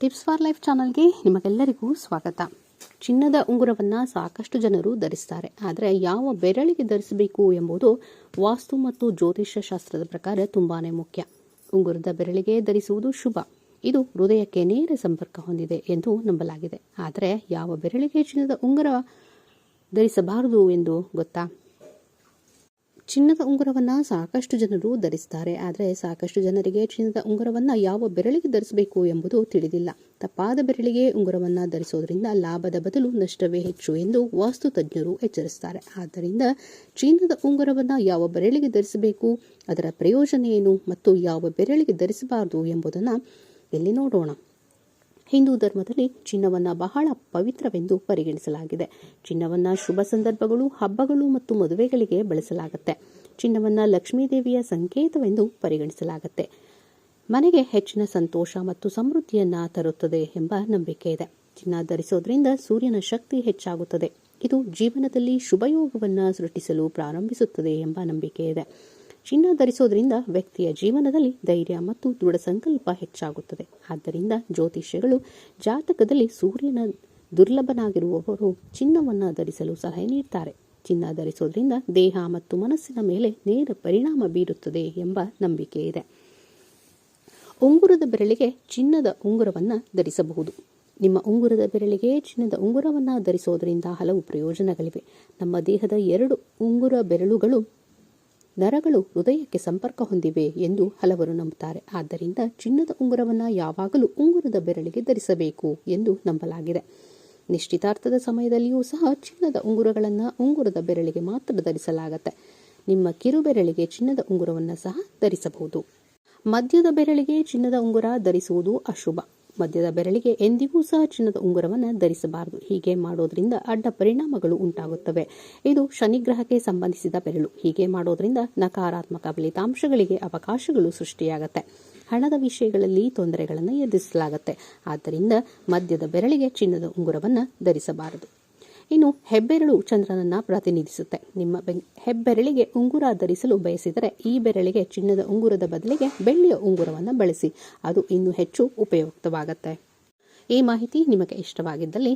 Tips for life ಚಾನಲ್ಗೆ ನಿಮಗೆಲ್ಲರಿಗೂ ಸ್ವಾಗತ. ಚಿನ್ನದ ಉಂಗುರವನ್ನು ಸಾಕಷ್ಟು ಜನರು ಧರಿಸ್ತಾರೆ. ಆದರೆ ಯಾವ ಬೆರಳಿಗೆ ಧರಿಸಬೇಕು ಎಂಬುದು ವಾಸ್ತು ಮತ್ತು ಜ್ಯೋತಿಷ್ಯ ಶಾಸ್ತ್ರದ ಪ್ರಕಾರ ತುಂಬಾನೇ ಮುಖ್ಯ. ಉಂಗುರದ ಬೆರಳಿಗೆ ಧರಿಸುವುದು ಶುಭ. ಇದು ಹೃದಯಕ್ಕೆ ನೇರ ಸಂಪರ್ಕ ಹೊಂದಿದೆ ಎಂದು ನಂಬಲಾಗಿದೆ. ಆದರೆ ಯಾವ ಬೆರಳಿಗೆ ಚಿನ್ನದ ಉಂಗುರ ಧರಿಸಬಾರದು ಎಂದು ಗೊತ್ತಾ? ಚಿನ್ನದ ಉಂಗುರವನ್ನು ಸಾಕಷ್ಟು ಜನರು ಧರಿಸ್ತಾರೆ. ಆದರೆ ಸಾಕಷ್ಟು ಜನರಿಗೆ ಚಿನ್ನದ ಉಂಗುರವನ್ನು ಯಾವ ಬೆರಳಿಗೆ ಧರಿಸಬೇಕು ಎಂಬುದು ತಿಳಿದಿಲ್ಲ. ತಪ್ಪಾದ ಬೆರಳಿಗೆ ಉಂಗುರವನ್ನು ಧರಿಸೋದ್ರಿಂದ ಲಾಭದ ಬದಲು ನಷ್ಟವೇ ಹೆಚ್ಚು ಎಂದು ವಾಸ್ತು ತಜ್ಞರು ಎಚ್ಚರಿಸುತ್ತಾರೆ ಆದ್ದರಿಂದ ಚಿನ್ನದ ಉಂಗುರವನ್ನು ಯಾವ ಬೆರಳಿಗೆ ಧರಿಸಬೇಕು, ಅದರ ಪ್ರಯೋಜನ ಏನು ಮತ್ತು ಯಾವ ಬೆರಳಿಗೆ ಧರಿಸಬಾರದು ಎಂಬುದನ್ನು ಇಲ್ಲಿ ನೋಡೋಣ. ಹಿಂದೂ ಧರ್ಮದಲ್ಲಿ ಚಿನ್ನವನ್ನು ಬಹಳ ಪವಿತ್ರವೆಂದು ಪರಿಗಣಿಸಲಾಗಿದೆ. ಚಿನ್ನವನ್ನು ಶುಭ ಸಂದರ್ಭಗಳು, ಹಬ್ಬಗಳು ಮತ್ತು ಮದುವೆಗಳಿಗೆ ಬಳಸಲಾಗುತ್ತೆ. ಚಿನ್ನವನ್ನು ಲಕ್ಷ್ಮೀದೇವಿಯ ಸಂಕೇತವೆಂದು ಪರಿಗಣಿಸಲಾಗುತ್ತೆ. ಮನೆಗೆ ಹೆಚ್ಚಿನ ಸಂತೋಷ ಮತ್ತು ಸಮೃದ್ಧಿಯನ್ನು ತರುತ್ತದೆ ಎಂಬ ನಂಬಿಕೆ ಇದೆ. ಚಿನ್ನ ಧರಿಸೋದ್ರಿಂದ ಸೂರ್ಯನ ಶಕ್ತಿ ಹೆಚ್ಚಾಗುತ್ತದೆ. ಇದು ಜೀವನದಲ್ಲಿ ಶುಭಯೋಗವನ್ನು ಸೃಷ್ಟಿಸಲು ಪ್ರಾರಂಭಿಸುತ್ತದೆ ಎಂಬ ನಂಬಿಕೆ ಇದೆ. ಚಿನ್ನ ಧರಿಸೋದ್ರಿಂದ ವ್ಯಕ್ತಿಯ ಜೀವನದಲ್ಲಿ ಧೈರ್ಯ ಮತ್ತು ದೃಢ ಸಂಕಲ್ಪ ಹೆಚ್ಚಾಗುತ್ತದೆ. ಆದ್ದರಿಂದ ಜ್ಯೋತಿಷ್ಯಗಳು ಜಾತಕದಲ್ಲಿ ಸೂರ್ಯನ ದುರ್ಲಭನಾಗಿರುವವರು ಚಿನ್ನವನ್ನು ಧರಿಸಲು ಸಲಹೆ ನೀಡ್ತಾರೆ. ಚಿನ್ನ ಧರಿಸೋದ್ರಿಂದ ದೇಹ ಮತ್ತು ಮನಸ್ಸಿನ ಮೇಲೆ ನೇರ ಪರಿಣಾಮ ಬೀರುತ್ತದೆ ಎಂಬ ನಂಬಿಕೆ ಇದೆ. ಉಂಗುರದ ಬೆರಳಿಗೆ ಚಿನ್ನದ ಉಂಗುರವನ್ನು ಧರಿಸಬಹುದು. ನಿಮ್ಮ ಉಂಗುರದ ಬೆರಳಿಗೆ ಚಿನ್ನದ ಉಂಗುರವನ್ನು ಧರಿಸೋದರಿಂದ ಹಲವು ಪ್ರಯೋಜನಗಳಿವೆ. ನಮ್ಮ ದೇಹದ ಎರಡು ಉಂಗುರ ಬೆರಳುಗಳು ನರಗಳು ಹೃದಯಕ್ಕೆ ಸಂಪರ್ಕ ಹೊಂದಿವೆ ಎಂದು ಹಲವರು ನಂಬುತ್ತಾರೆ. ಆದ್ದರಿಂದ ಚಿನ್ನದ ಉಂಗುರವನ್ನು ಯಾವಾಗಲೂ ಉಂಗುರದ ಬೆರಳಿಗೆ ಧರಿಸಬೇಕು ಎಂದು ನಂಬಲಾಗಿದೆ. ನಿಶ್ಚಿತಾರ್ಥದ ಸಮಯದಲ್ಲಿಯೂ ಸಹ ಚಿನ್ನದ ಉಂಗುರಗಳನ್ನು ಉಂಗುರದ ಬೆರಳಿಗೆ ಮಾತ್ರ ಧರಿಸಲಾಗುತ್ತೆ. ನಿಮ್ಮ ಕಿರುಬೆರಳಿಗೆ ಚಿನ್ನದ ಉಂಗುರವನ್ನು ಸಹ ಧರಿಸಬಹುದು. ಮಧ್ಯದ ಬೆರಳಿಗೆ ಚಿನ್ನದ ಉಂಗುರ ಧರಿಸುವುದು ಅಶುಭ. ಮಧ್ಯದ ಬೆರಳಿಗೆ ಎಂದಿಗೂ ಸಹ ಚಿನ್ನದ ಉಂಗುರವನ್ನು ಧರಿಸಬಾರದು. ಹೀಗೆ ಮಾಡೋದ್ರಿಂದ ಅಡ್ಡ ಪರಿಣಾಮಗಳು ಉಂಟಾಗುತ್ತವೆ. ಇದು ಶನಿಗ್ರಹಕ್ಕೆ ಸಂಬಂಧಿಸಿದ ಬೆರಳು. ಹೀಗೆ ಮಾಡೋದ್ರಿಂದ ನಕಾರಾತ್ಮಕ ಫಲಿತಾಂಶಗಳಿಗೆ ಅವಕಾಶಗಳು ಸೃಷ್ಟಿಯಾಗುತ್ತೆ. ಹಣದ ವಿಷಯಗಳಲ್ಲಿ ತೊಂದರೆಗಳನ್ನು ಎದುರಿಸಲಾಗುತ್ತೆ. ಆದ್ದರಿಂದ ಮಧ್ಯದ ಬೆರಳಿಗೆ ಚಿನ್ನದ ಉಂಗುರವನ್ನು ಧರಿಸಬಾರದು. ಇನ್ನು ಹೆಬ್ಬೆರಳು ಚಂದ್ರನನ್ನ ಪ್ರತಿನಿಧಿಸುತ್ತೆ. ನಿಮ್ಮ ಹೆಬ್ಬೆರಳಿಗೆ ಉಂಗುರ ಧರಿಸಲು ಬಯಸಿದರೆ ಈ ಬೆರಳಿಗೆ ಚಿನ್ನದ ಉಂಗುರದ ಬದಲಿಗೆ ಬೆಳ್ಳಿಯ ಉಂಗುರವನ್ನು ಬಳಸಿ. ಅದು ಇನ್ನೂ ಹೆಚ್ಚು ಉಪಯುಕ್ತವಾಗುತ್ತೆ. ಈ ಮಾಹಿತಿ ನಿಮಗೆ ಇಷ್ಟವಾಗಿದ್ದಲ್ಲಿ